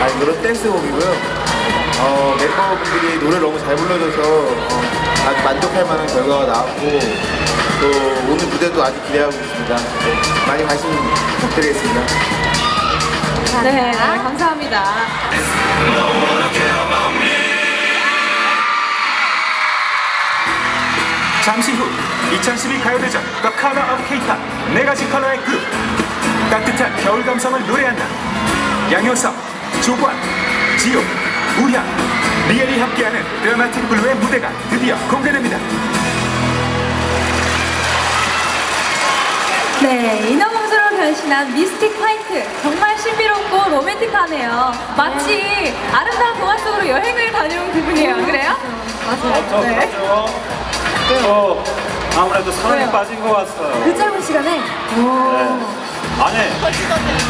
아이돌은 댄스곡이고요. 어, 멤버분들이 노래를 너무 잘 불러줘서 어, 아주 만족할 만한 결과가 나왔고 또 오늘 무대도 아주 기대하고 있습니다. 네, 많이 관심 부탁드리겠습니다. 네, 감사합니다. 잠시 후 2012 가요대전 The Color of K-pop 네 가지 컬러의 그룹 따뜻한 겨울 감성을 노래한다 양효석, 조관, 지효, 우향, 리엘이 함께하는 드라마틱 블루의 무대가 드디어 공개됩니다 네, 인어공주로 변신한 미스틱 화이트. 정말 신비롭고 로맨틱하네요. 마치 아름다운 동화 속으로 여행을 다녀온 기분이에요. 그래요? 맞아요. 네. 저 아무래도 사랑에 왜요? 빠진 것 같아요. 그 짧은 시간에? 네. 아니,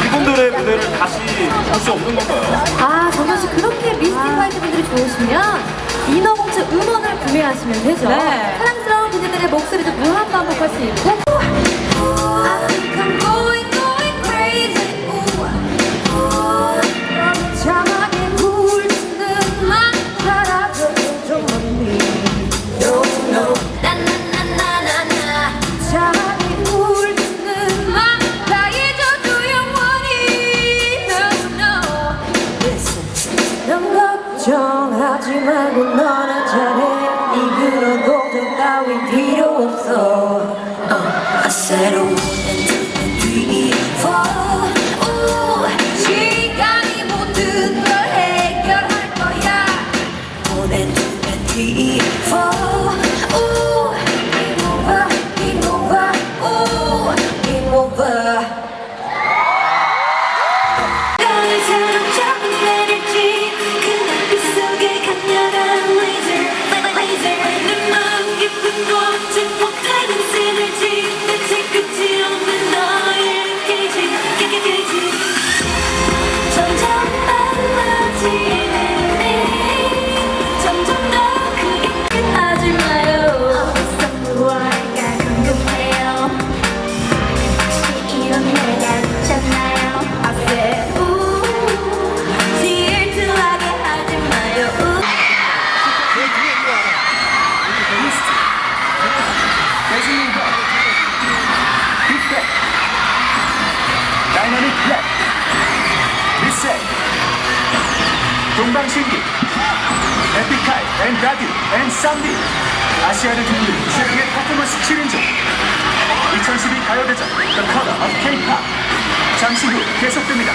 이분들의 무대를 다시 볼 수 없는 건가요? 아, 정현 씨 그렇게 미스틱 화이트 분들이 좋으시면 인어공주 음원을 구매하시면 되죠. 네. 사랑스러운 그녀들의 목소리도 무한 반복할 수 있고. 걱정하지 말고 너나 잘해 이그런 걱정 따윈 필요 없어 uh, I said four 오, 시간이 모든 걸 해결할 거야 and three four 동방신기 에픽하이 앤 가디 앤 쌈디 아시아를 주인공 최강의 퍼포먼스 7인조 2012 가요대전 The Color of K-pop. 잠시 후 계속됩니다